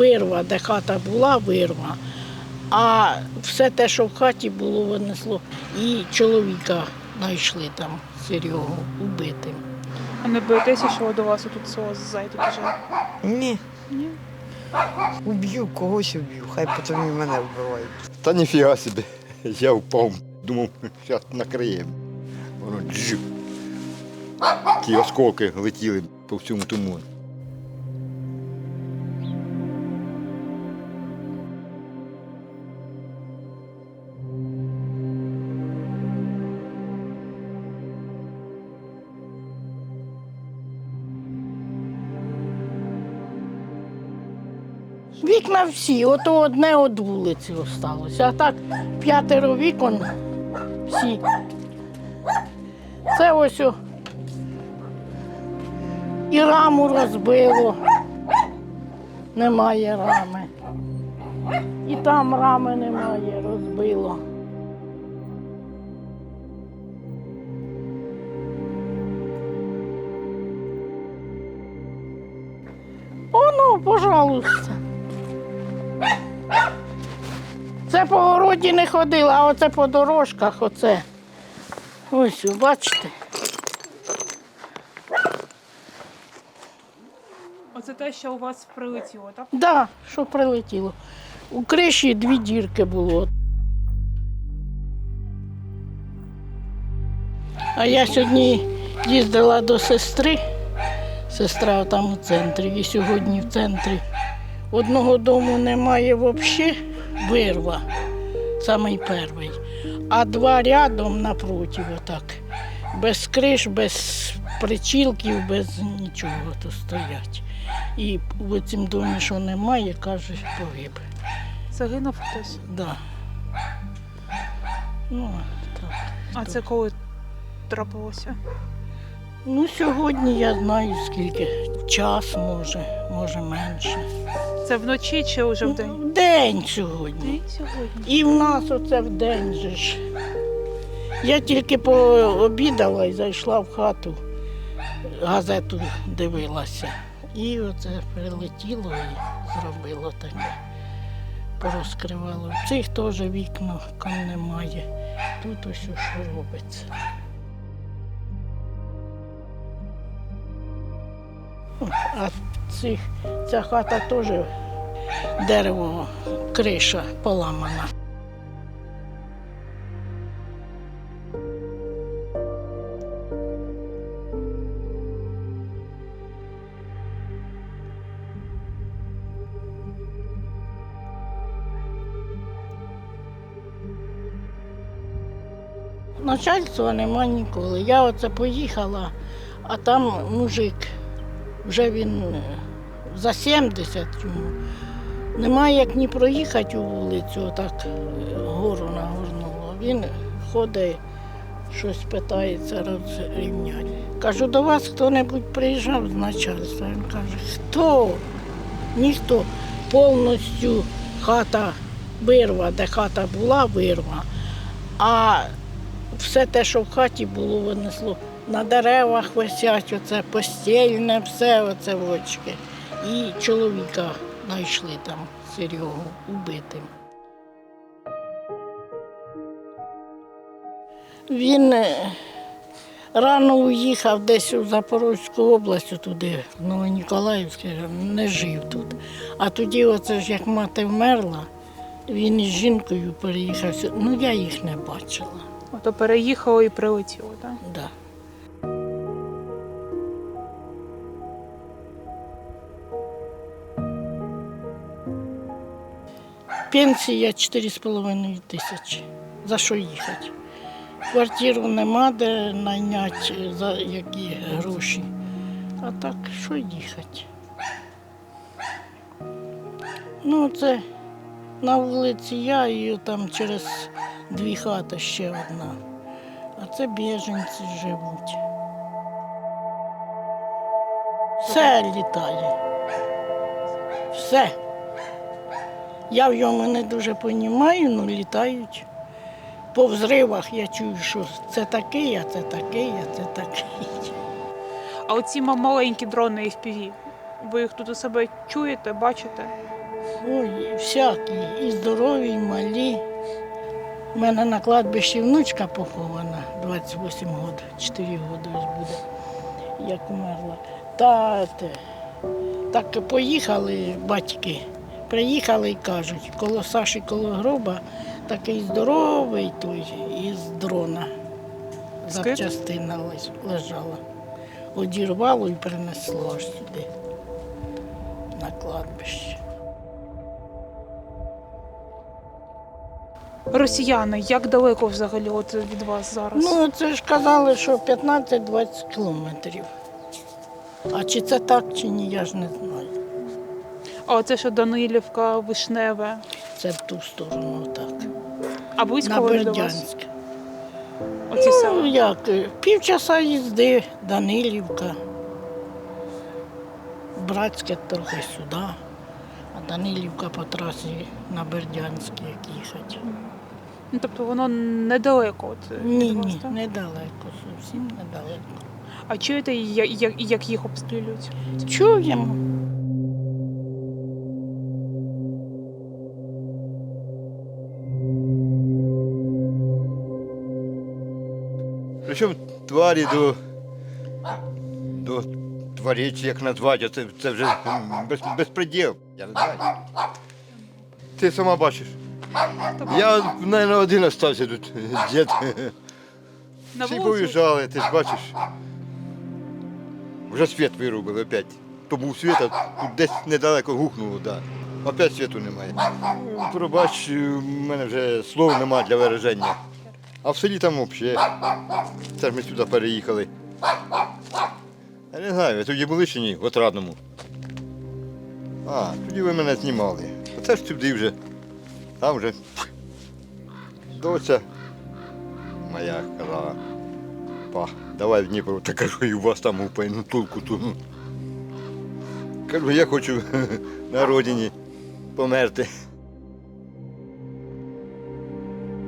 вирва, де хата була, вирва. А все те, що в хаті було, винесло. І чоловіка знайшли там, Серегу, убитим. А не боїтеся, що до вас тут село зайдуть вже? Ні. Ні. Уб'ю когось уб'ю, хай потім і мене вбивають. Та ніфіга собі. Я впав, думав, зараз накриємо. Воно джик. Ті осколки летіли по всьому туману. Вікна всі, ото одне од вулиці осталося. А так п'ятеро вікон всі. Це ось о, і раму розбило. Немає рами. І там рами немає, розбило. Оно, пожалуйста. Це по городі не ходила, а оце по дорожках, оце. Ось, бачите. Оце те, що у вас прилетіло, так? Да, що прилетіло. У криші дві дірки було. А я сьогодні їздила до сестри. Сестра там у центрі. І сьогодні в центрі одного дому немає взагалі, вирва, самий перший. А два рядом напроти, отак. Без криш, без причілків, без нічого то стоять. І в цьому домі, що немає, каже, погиб. Загинув хтось. Да. Ну, так. А це коли трапилося? Ну, сьогодні я знаю скільки. Час може, може менше. Це вночі чи вже Ну, вдень? День сьогодні. День сьогодні. І в нас оце в день же ж. Я тільки пообідала і зайшла в хату, газету дивилася. І оце прилетіло і зробило таке. Порозкривало. В цих теж вікна немає. Тут ось що робиться. А цих, ця хата теж дерево, криша поламана. Начальства нема ніколи. Я оце поїхала, а там мужик, вже він е, за 70 йому. Немає як ні проїхати у вулицю, отак е, гору нагорнуло. Він ходить, щось питається розрівняти. Кажу, до вас хто-небудь приїжджав з начальства? Він каже, хто? Ніхто. Повністю хата вирва, де хата була, вирва. А все те, що в хаті було, винесло. На деревах висять, оце постільне, все оце вочки. І чоловіка знайшли там, Серегу, убитим. Він е, рано уїхав десь у Запорозьку область, туди, в Новоніколаївське, не жив тут. А тоді, оце ж як мати вмерла, він із жінкою переїхав. Ну, я їх не бачила. Ото переїхало і прилетіло, так? Да. Пенсія 4,5 тисячі. За що їхати? Квартиру нема де найняти за які гроші. А так, що їхати? Ну, це на вулиці я і там через дві хати ще одна. А це біженці живуть. Все літає. Все. Я в йому не дуже розумію, але літають. По взривах я чую, що це такий, а це такий, а це такий. А оці маленькі дрони FPV, ви їх тут у себе чуєте, бачите? Ой, всякі, і здорові, і малі. У мене на кладбищі внучка похована 28 років, 4 роки ось буде, як умерла. Та так поїхали батьки, приїхали і кажуть, коло Саші, коло гроба такий здоровий той із дрона. Запчастина лежала. Одірвало і принесло аж сюди, на кладбище. Росіяни, як далеко взагалі от від вас зараз? Ну, це ж казали, що 15-20 кілометрів. А чи це так, чи ні, я ж не знаю. А це що Данилівка, Вишневе. Це в ту сторону так. А близько вони до вас? Бердянськ. Оці Ну, села. як, е, півчаса їзди, Данилівка. Братське трохи сюди, а Данилівка по трасі на Бердянськ, як їхати. Ну, тобто воно недалеко от, від Ні, вас, ні, так? недалеко, зовсім недалеко. А чуєте, як, як їх обстрілюють? Чуємо. Причому тварі до, до тварі, чи як назвати, це, це вже без, безпреділ. Я не знаю. Ти сама бачиш. Я, мабуть, один остався тут, дід. На Всі вулиці? поїжджали, ти ж бачиш. Вже світ вирубили опять. То був світ, а тут десь недалеко гухнуло, да. Опять світу немає. Ну, Пробач, у мене вже слов немає для вираження. А в селі там взагалі. Це ж ми сюди переїхали. Я не знаю, ви тоді були чи ні, в Отрадному. А, тоді ви мене знімали. Оце ж сюди вже. Там вже. Доця моя казала. Па, давай в Дніпро, та кажу, і у вас там упайну толку ту. Кажу, я хочу на родині померти.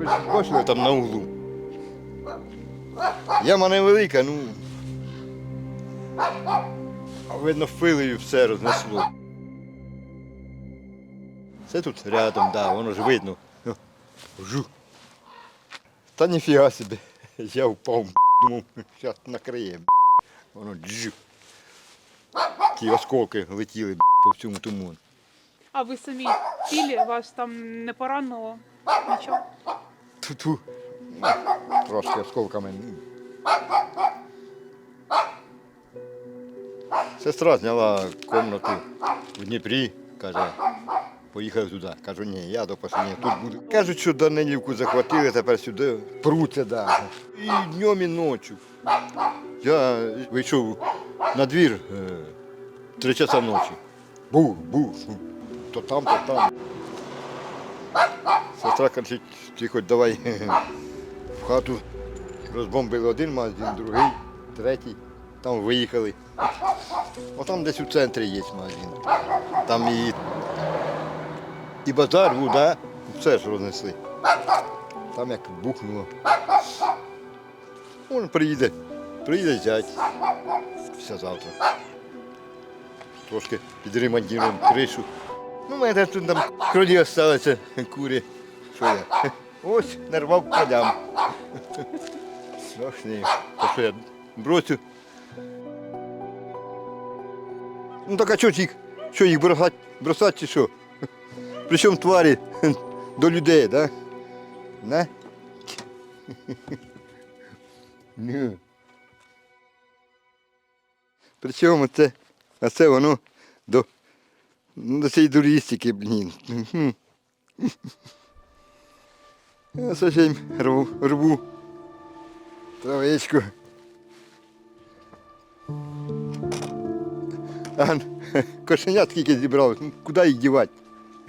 Ви ж бачили там на углу. Яма невелика, ну. А видно, впилою все рознесло. Це тут рядом, да, воно ж видно. Жу. Та ніфіга собі. Я впав, думав, зараз накриє. Воно джу. Ті осколки летіли по всьому тому. А ви самі цілі, вас там не поранило? Нічого? Ну, Трошки осколками. Сестра зняла кімнату в Дніпрі, каже, поїхав туди. Кажу, ні, я до останнього тут буду. Кажуть, що Данилівку захватили, тепер сюди пруться, да. І днем, і ночі. Я вийшов на двір е, три часа ночі. Був, був. То там, то там. Сестра кричить, ти хоч давай в хату. Розбомбили один магазин, другий, третій. Там виїхали. Отам десь у центрі є магазин. Там і, і базар був, да? все ж рознесли. Там як бухнуло. Он приїде, приїде зять. Все завтра. Трошки підремонтуємо кришу. Ну, мене тут там кроні залишилися, курі. Що я? Ось нарвав. Страшні. То що я бросю. Ну так а що їх? Що їх бросати, бросати чи що? Причому тварі до людей? Да? Не? Причому це, а це воно до, ну, до цієї дуристики, блін. Мгм. Я все ще й рву, рву травичку. А, кошенят скільки зібралось, ну, куди їх дівати?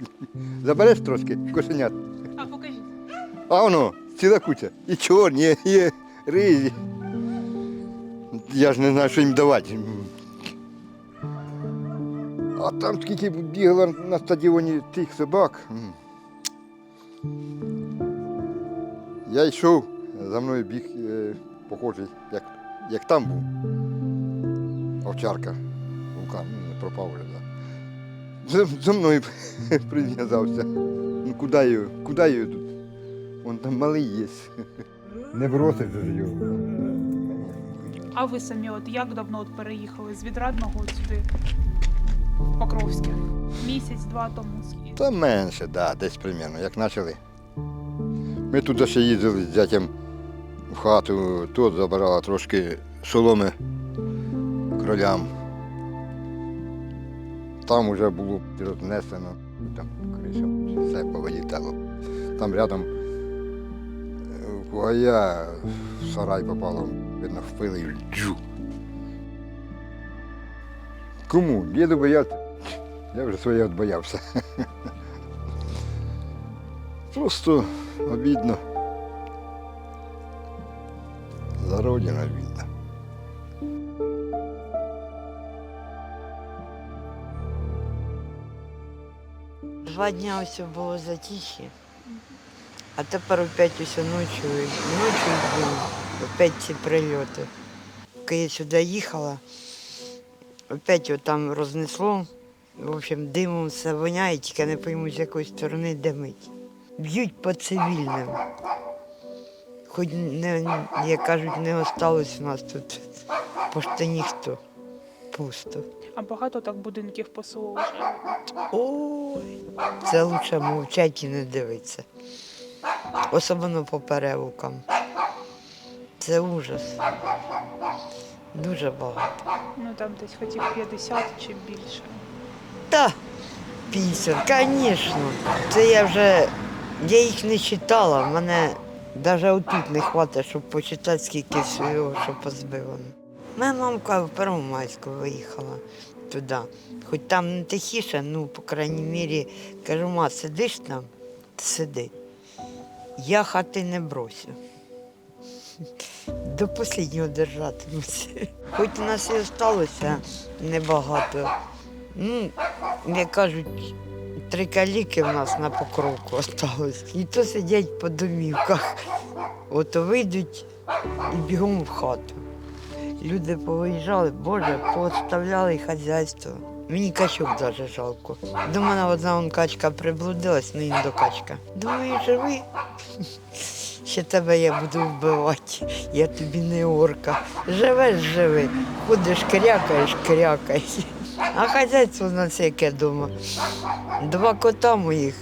Забереш трошки кошенят. А покажіть. А воно, ціла куча. І чорні, і ризі. Я ж не знаю, що їм давати. А там скільки бігало на стадіоні тих собак. Я йшов, за мною біг е, похожий, як, як там був. Овчарка. Вулкан, ну, не пропав вже. Да. За, за мною прив'язався. Ну куди його? Куди його тут? Вон там малий є. Не бросить його. А ви самі от як давно от переїхали з відрадного от сюди, в Покровське? Місяць-два тому. Та менше, так, да, десь примерно, як почали. Ми туди ще їздили з зятям в хату, тут забирала трошки соломи кролям. Там вже було рознесено, там криша, все повилітало. Там рядом е, у в сарай попало, видно, впили і джу. Кому? Діду бояться. Я вже своє відбоявся. Просто обідно. За родину обідно. Два дня ось було затиші, а тепер опять ось ночі, ночі опять ці прильоти. Коли я сюди їхала, опять от там рознесло, в общем, димом все воняє, тільки не пойму, з якої сторони димить. Б'ють по цивільним. Хоч не, як кажуть, не осталось у нас тут пошти ніхто. Пусто. А багато так будинків селу вже. Ой, це лучше мовчать і не дивитися. Особливо по переулкам. Це ужас. Дуже багато. Ну там десь хотів 50 чи більше. Та 50, звісно. Це я вже, я їх не читала, мене навіть отут не вистачить, щоб почитати, скільки всього, що позбивано. Моя мамка в Первомайську виїхала туди. Хоч там не тихіше, ну, по крайній мірі, кажу, ма, сидиш там, сиди. Я хати не бросю. До останнього держатимуся. Хоч у нас і залишилося небагато. Ну, як кажуть, три каліки в нас на покровку залишилось. І то сидять по домівках. Ото вийдуть і бігом в хату. Люди повиїжджали, Боже, пооставляли хазяйство. Мені качок даже жалко. До мене одна он качка приблудилась, ну і до качка. Думаю, живи. Ще тебе я буду вбивати. Я тобі не орка. Живеш, живи. Ходиш, крякаєш, крякаєш. А хазяйство у нас яке вдома. Два кота моїх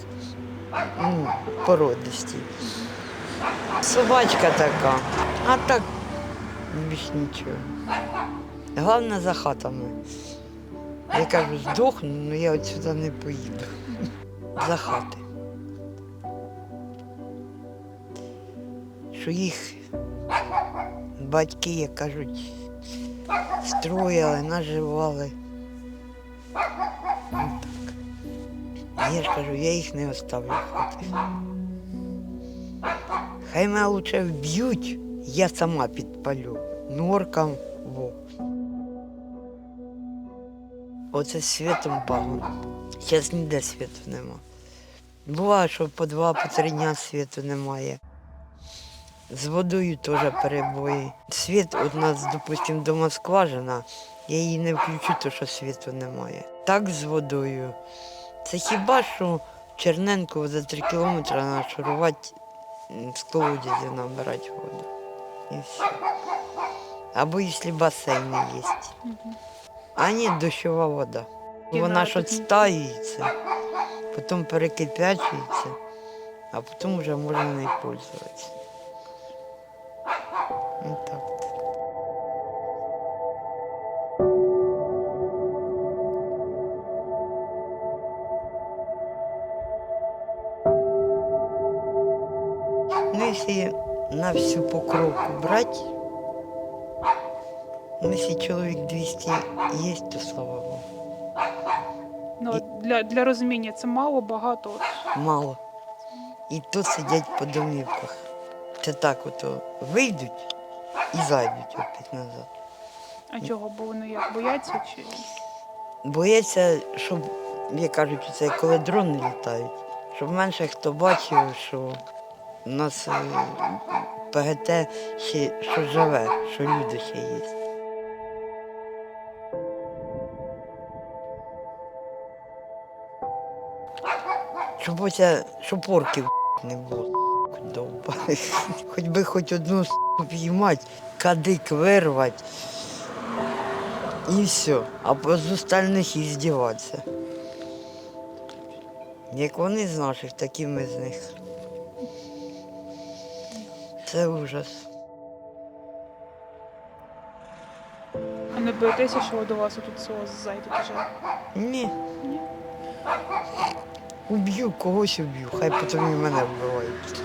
ну, породисті. Собачка така. А так більш нічого. Головне за хатами. Я кажу, здохну, але я от сюди не поїду. За хати. Що їх батьки, як кажуть, строїли, наживали. Я ж кажу, я їх не оставлю хати. Хай мене лучше вб'ють, я сама підпалю. Норкам во. Оце світом погано. Зараз ніде світу нема. Буває, що по два, по три дня світу немає. З водою теж перебої. Світ у нас, допустимо, дома скважина, я її не включу, тому що світу немає. Так з водою. Це хіба що Черненко за три кілометри м, з колодязя набирати воду. І все. Або якщо басейн є. А ні, дощова вода. Вона ж відстаюється, потім перекипячується, а потім вже можна нею пользуватися. Ну так. Если на всю покровку брать, если человек 200 есть, то слава Богу. Ну от для, для розуміння це мало, багато. Мало. І тут сидять по домівках. Це так ото вийдуть і зайдуть опять назад. А чого? Бо вони як бояться чи Бояться, щоб, як кажуть, це коли дрони літають, щоб менше хто бачив, що у нас е, ще що живе, що люди ще є. Щоб оця, щоб орків не було довбаних. Хоч би хоч одну піймати, кадик вирвати. І все. А з остальних і здіватися. Як вони з наших, так і ми з них. Це ужас. А не боїтеся, що до вас тут село зайдуть вже? Ні. Ні. Уб'ю, когось уб'ю, хай потім і мене вбивають.